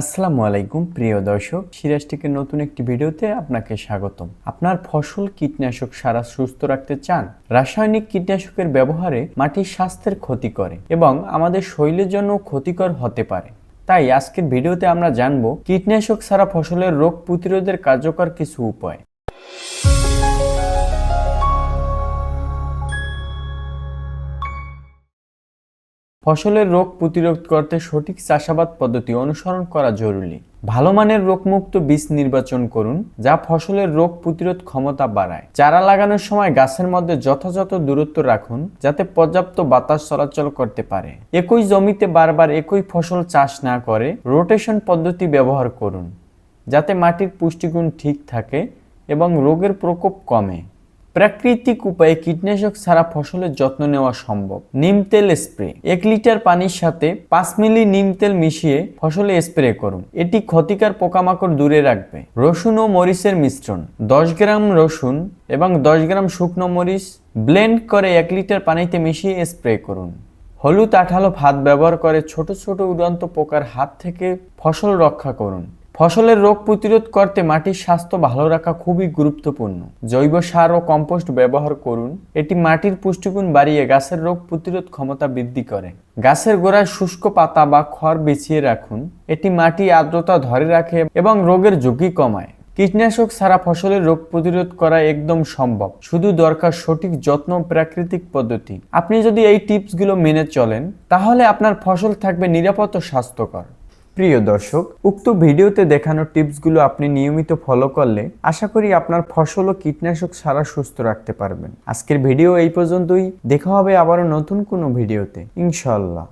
আসসালামু আলাইকুম, প্রিয় দর্শক। সিরাজটিকের নতুন একটি ভিডিওতে আপনাকে স্বাগতম। আপনার ফসল কীটনাশক সারা সুস্থ রাখতে চান? রাসায়নিক কীটনাশকের ব্যবহারে মাটির স্বাস্থ্যের ক্ষতি করে এবং আমাদের শৈলের জন্য ক্ষতিকর হতে পারে। তাই আজকের ভিডিওতে আমরা জানব, কীটনাশক ছাড়া ফসলের রোগ প্রতিরোধের কার্যকর কিছু উপায়। ফসলের রোগ প্রতিরোধ করতে সঠিক চাষাবাদ পদ্ধতি অনুসরণ করা জরুরি। ভালো মানের রোগমুক্ত বীজ নির্বাচন করুন, যা ফসলের রোগ প্রতিরোধ ক্ষমতা বাড়ায়। চারা লাগানোর সময় গাছের মধ্যে যথাযথ দূরত্ব রাখুন, যাতে পর্যাপ্ত বাতাস চলাচল করতে পারে। একই জমিতে বারবার একই ফসল চাষ না করে রোটেশন পদ্ধতি ব্যবহার করুন, যাতে মাটির পুষ্টিগুণ ঠিক থাকে এবং রোগের প্রকোপ কমে। প্রাকৃতিক উপায়ে কীটনাশক ছাড়া ফসলের যত্ন নেওয়া সম্ভব। নিম তেল স্প্রে। এক লিটার পানির সাথে পাঁচ মিলি নিম তেল মিশিয়ে ফসলে স্প্রে করুন। এটি ক্ষতিকার পোকামাকড় দূরে রাখবে। রসুন ও মরিচের মিশ্রণ। দশ গ্রাম রসুন এবং দশ গ্রাম শুকনো মরিচ ব্লেন্ড করে এক লিটার পানিতে মিশিয়ে স্প্রে করুন। হলুদ আঠালো ভাত ব্যবহার করে ছোট ছোট উড়ন্ত পোকার হাত থেকে ফসল রক্ষা করুন। ফসলের রোগ প্রতিরোধ করতে মাটির স্বাস্থ্য ভালো রাখা খুবই গুরুত্বপূর্ণ। জৈব সার ও কম্পোস্ট ব্যবহার করুন, এটি মাটির পুষ্টিগুণ বাড়িয়ে গাছের রোগ প্রতিরোধ ক্ষমতা বৃদ্ধি করে। গাছের গোড়ায় শুষ্ক পাতা বা খড় বিছিয়ে রাখুন, এটি মাটি আর্দ্রতা ধরে রাখে এবং রোগের ঝুঁকি কমায়। কীটনাশক ছাড়া ফসলের রোগ প্রতিরোধ করা একদম সম্ভব, শুধু দরকার সঠিক যত্ন প্রাকৃতিক পদ্ধতি। আপনি যদি এই টিপসগুলো মেনে চলেন, তাহলে আপনার ফসল থাকবে নিরাপদ ও স্বাস্থ্যকর। প্রিয় দর্শক, উক্ত ভিডিওতে দেখানো টিপসগুলো আপনি নিয়মিত ফলো করলে আশা করি আপনার ফসল ও কীটনাশক সারা সুস্থ রাখতে পারবেন। আজকের ভিডিও এই পর্যন্তই। দেখা হবে আবারও নতুন কোনো ভিডিওতে। ইনশাল্লাহ